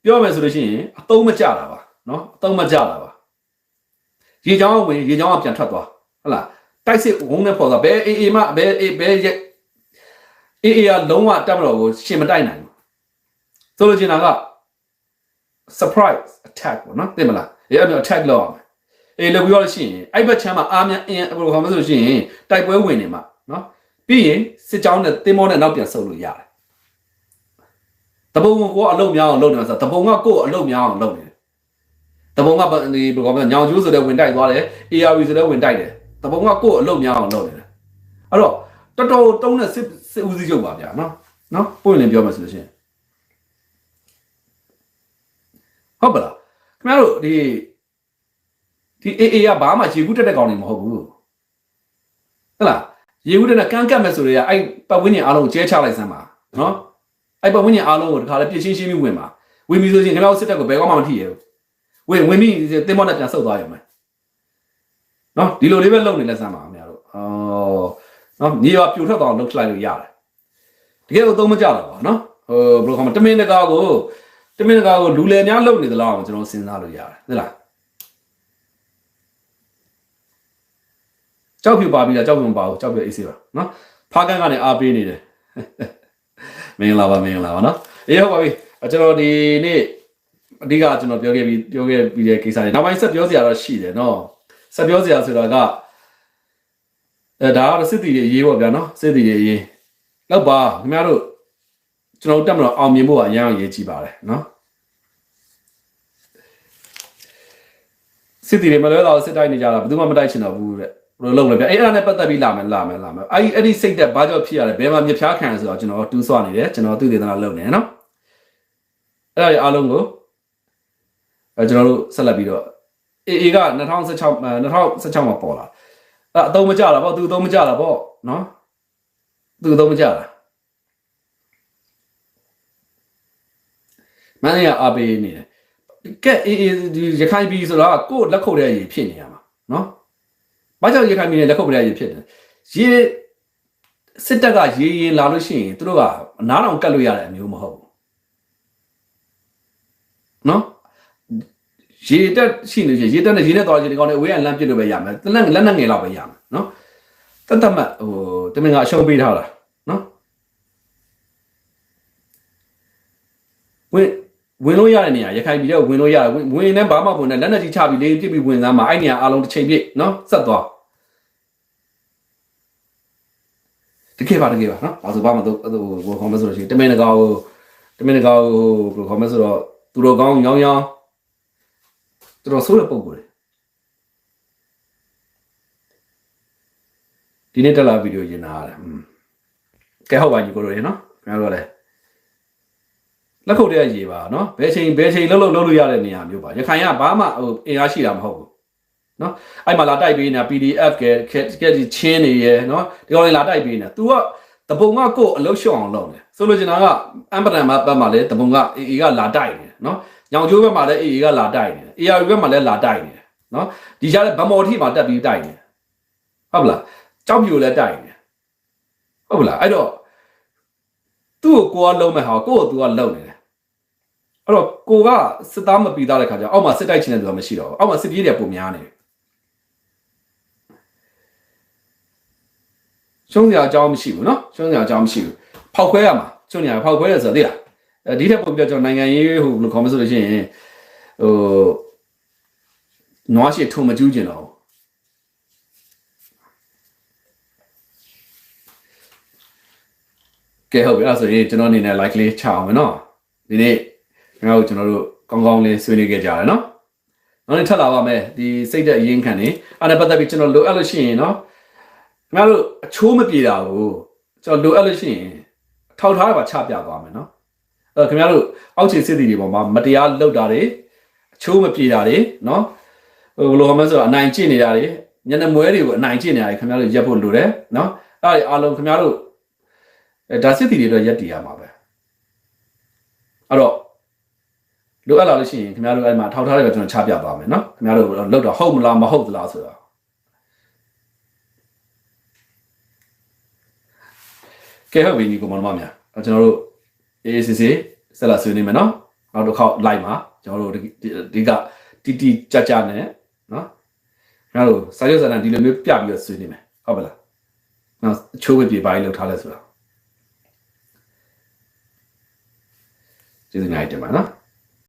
ပြောမယ်ဆိုလို့ရှိရင်အတုံးမကြတာပါနော်အတုံးမကြတာပါရေချောင်းကဝင်ရေချောင်းကပြန်ထွက်သွား ဟုတ်လားတိုက်စစ်ဝုန်းနဲ့ပေါ်သွားဘယ်အေးအေးမှဘယ်အေးဘယ်ရက်အေးအေးကလုံးဝတက်မတော်ကိုရှင်မတိုက်နိုင်ဘူးဆိုလိုချင်တာက surprise attack ပေါ့နော်သိမလားအဲ့အဲ့လို attack လုပ်အောင်အေးလုပ်ပြီးတော့ရှိရင်အဲ့ဘက်ချမ်းမှာအားများအင်းဘယ်လိုခေါ်မလဲဆိုလို့ရှိရင်တိုက်ပွဲဝင်နေမှာနော်ပြီးရင်စစ်ကြောင်းနဲ့တင်းမောနဲ့နောက်ပြန်ဆုပ်လို့ရတယ်တပုံကိုအလုံးများအောင်လုပ်နေမှာဆိုတပုံကကိုယ်အလုံးများအောင်လုပ်နေတယ်တပုံကဒီဘယ်လိုခေါ်မလဲညောင်ကျိုးဆိုတဲ့ဝင်တိုက်သွားတယ် ARV ဆိုတဲ့ဝင်တိုက်တယ် တပုံကကိုယ်အလုံးများအောင်လုပ်နေတယ်အဲ့တော့တော်တော်တုံးတဲ့စစ်စစ်ဦးစီးချုပ်ပါဗျာနော်နော်ပွင့်လင်းပြောမှဆိုလို့ရှိရင်ဟုတ်ပါလားခင်ဗျားတို့ဒီဒီ AA ကဘာမှရေကူးတက်တဲ့ကောင်တွေမဟုတ်ဘူးဟဲ့လားရေကူးတက်တဲ့ကန်းကတ်မဲ့ဆိုတွေကအဲ့ပတ်ဝန်းကျင်အားလုံးကိုကျဲချလိုက်စမ်းပါနော်အဲ့ပတ်ဝန်းကျင်အားလုံးကိုတခါလဲပြည့်ရှင်းရှင်းပြီးဝင်ပါဝင်ပြီးဆိုရင်ခင်ဗျားတို့စစ်တပ်ကိုဘယ်ကောမှမထိရဘူးဝင်ဝင်ပြီးတင်းမောနဲ့ပြန်ဆုတ်သွားရမယ် နော်ဒီလိုလေးပဲလုပ်နေလက်စမ်းပါခင်ဗျားတို့အော်နော်ညီရပြိုထွက်သွားအောင်လုပ်လိုက်လို့ရတယ်တကယ်တော့သုံးမကြတော့ပါနော်ဟိုဘယ်လိုခေါ်မလဲတမင်တကာကိုတမင်တကာကိုလူလယ်များလုပ်နေသလားအောင်ကျွန်တော်စဉ်းစားလို့ရတယ်ဟုတ်လားကြောက်ပြပါပြီလားကြောက်ပြမပါဘူးကြောက်ပြအေးစေးပါနော်ဖားကန်းကနေအားပေးနေတယ်မင်္ဂလာပါမင်္ဂလာပါနော်အေးဟုတ်ပါပြီကျွန်တော်ဒီနေ့အဓိကကျွန်တော်ပြောခဲ့ပြီးပြောခဲ့ပြီးတဲ့ကိစ္စတွေနောက်ပိုင်းဆက်ပြောစရာတော့ရှိတယ်နော် ဆက်ပြောစရာဆိုတာကအဲဒါကတော့စစ်တီတွေရေးပေါ့ဗျာနော်စစ်တီတွေရေးလောက်ပါခင်ဗျားတို့ကျွန်တော်တို့တက်မလို့အောင်မြင်ဖို့ကအရင်အရေးကြီးပါတယ်နော်စစ်တီတွေမလွဲတော့စစ်တိုက်နေကြတာဘယ်သူမှမတိုက်ချင်တော့ဘူးတဲ့ဘယ်လိုလုပ်လဲဗျအဲ့အဲ့ဒါနဲ့ပတ်သက်ပြီးလာမယ်လာမယ်လာမယ်အဲ့ဒီအဲ့ဒီစိတ်သက်ဘာကြောင့်ဖြစ်ရလဲဘယ်မှာမြဖြားခံရဆိုတော့ကျွန်တော်တူးဆွနေတယ်ကျွန်တော်သူ့ဒေသနာလုပ်နေတယ်နော်အဲ့ဒါတွေအားလုံးကိုအဲကျွန်တော်တို့ဆက်လက်ပြီးတော့ အေအေက2016 2016မှာပေါ်လာအဲ့အသုံးမကြတာပေါ့သူအသုံးမကြတာပေါ့နော်သူအသုံးမကြတာမန်းရအားပေးနေတယ်ကဲအေးအေးဒီရခိုင်ပြည်ဆိုတာကိုယ့်လက်ခုပ်တဲ့အရေးဖြစ်နေရမှာနော်ဘာကြောင့်ရခိုင်ပြည်နဲ့လက်ခုပ်တဲ့အရေးဖြစ်တယ်ရေစစ်တပ်ကရေရင်လာလို့ရှိရင်သူတို့ကအနားတော်ကတ်လို့ရတဲ့အမျိုးမဟုတ်ဘူးနော် ရေတက်ရှိနေရေတက်နဲ့ရေနဲ့တော်ချင်းဒီကောင်နဲ့အဝေးကလမ်းပြစ်လို့ပဲရမယ်လက်လက်နဲ့ငယ်လောက်ပဲရမယ်နော်တတ်တတ်မှတ်ဟိုတမင်ကအရှုံးပေးထားတာနော်ဝင်ဝင်လို့ရတဲ့နေရာရခိုင်ပြည်တော့ဝင်လို့ရတယ်ဝင်ဝင်နေဘာမှဝင်နေလက်နဲ့ကြီးချပြီးလေးပြစ်ပြီးဝင်သားမှာအဲ့နေရာအားလုံးတစ်ချိန်ပြည့်နော်ဆက်သွားတကယ်ပါတကယ်ပါနော်ဒါဆိုဘာမှတော့ဟိုခေါ်မဆိုလို့ရှိရင်တမင်တကာကိုတမင်တကာကိုဘယ်လိုခေါ်မဆိုတော့သူတို့ကောင်းညောင်းညောင်း သူတို့ဆိုးတဲ့ပုံကိုယ်ဒီနေ့တက်လာဗီဒီယိုရင်လာရတယ်อืมကဲဟုတ်ပါညီကိုတို့ရေနော်ခင်ဗျားတို့ကလည်း လက်ခုပ်တည်းရေပါနော်ဘယ်ချိန်ဘယ်ချိန်လုံးလုံးလုံးလို့ရတဲ့နေရာမျိုးပါရခိုင်ကဘာမှဟိုအင်အားရှိတာမဟုတ်ဘူးနော်အဲ့မှာလာတိုက်ပေးနေတာ PDF ကဲကဲဒီချင်းနေရယ်နော်ဒီကောင်လေးလာတိုက်ပေးနေတာ तू ကတပုံကကိုယ်အလုရှော့အောင်လုပ်နေဆိုလို့ချင်တာကအမ်ပဒန်မှာပတ်မှာလေတပုံက AA ကလာတိုက်နေတယ်နော် ညောင်ကျိုးဘက်မှာလည်း AA ကလာတိုက်နေတယ် AR ဘက်မှာလည်းလာတိုက်နေတယ်နော်ဒီကြားလည်းဗမော်ထိမှာတက်ပြီးတိုက်နေတယ်ဟုတ်ပလားကြောက်ပြူလည်းတိုက်နေတယ်ဟုတ်ပလားအဲ့တော့သူ့ကိုကိုကလုံးမဲ့ဟာကိုကိုက तू ကလုံနေတယ် အဲ့တော့ကိုကစစ်သားမပြီးသားတဲ့ခါကျအောက်မှာစစ်တိုက်ချင်တဲ့သူကမရှိတော့ဘူးအောက်မှာစစ်ပြေးတွေကပုံများနေတယ်ရှုံးစရာအကြောင်းမရှိဘူးเนาะရှုံးစရာအကြောင်းမရှိဘူးဖောက်ခွဲရမှာရှုံးနေရဖောက်ခွဲရဆိုတော့သိလားအဲ ဒီထက်ပိုပြကျွန်တော်နိုင်ငံရေးဟိုဘယ်လိုခေါ်မလဲဆိုလို့ရှိရင်ဟိုနွားရှည်ထုံမကျူးကျင်တော့ကဲဟုတ်ပြီအဲ့ဒါဆိုရင်ကျွန်တော်အနေနဲ့ like လေးချအောင်မယ်နော်ဒီနေ့ငါ့ကိုကျွန်တော်တို့ကောင်းကောင်းလေးဆွေးနွေးခဲ့ကြရတယ်နော်နောက်နေ့ထပ်လာပါမယ်ဒီစိတ်ဓာတ်အရင်ခံနေအဲ့ဒါပတ်သက်ပြီးကျွန်တော်လိုအပ်လို့ရှိရင်နော်ငါတို့အချိုးမပြေတာကိုကျွန်တော်လိုအပ်လို့ရှိရင်ထောက်ထားတာပါချပြသွားမယ်နော် ခင်ဗျားတို့အောက်ခြေစစ်တီတွေပေါ်မှာမတရားလုပ်တာတွေအချိုးမပြေတာတွေနော်ဟိုဘယ်လိုမှမဆိုအနိုင်ကျင့်နေတာတွေညနေမွဲတွေကိုအနိုင်ကျင့်နေတာတွေခင်ဗျားတို့ရက်ဖို့လိုတယ်နော်။အဲ့ဒါအားလုံးခင်ဗျားတို့အဲဒါစစ်တီတွေတော့ရက်တည်ရမှာပဲ။အဲ့တော့လိုအပ်လာလို့ရှိရင်ခင်ဗျားတို့အဲ့မှာထောက်ထားတဲ့ကကျွန်တော်ချပြသွားမယ်နော်ခင်ဗျားတို့လောက်တော့ဟုတ်မလားမဟုတ်သလားဆိုတာကဲဟုတ်ပြီညီကောင်မတို့များအဲ့ကျွန်တော်တို့ AACC ဆက်လာဆွေးနွေးမယ်နော်နောက်တစ်ခေါက် live မှာကျွန်တော်တို့ဒီကတီတီကြကြနဲ့နော်ခင်ဗျားတို့စာရုပ်စာတမ်းဒီလိုမျိုးပြပြီးတော့ဆွေးနွေးမယ်ဟုတ်ပါလားနော်အချိုးဝေပြေပိုင်းလောက်ထားလဲဆိုတာကျေးဇူးများတင်ပါနော်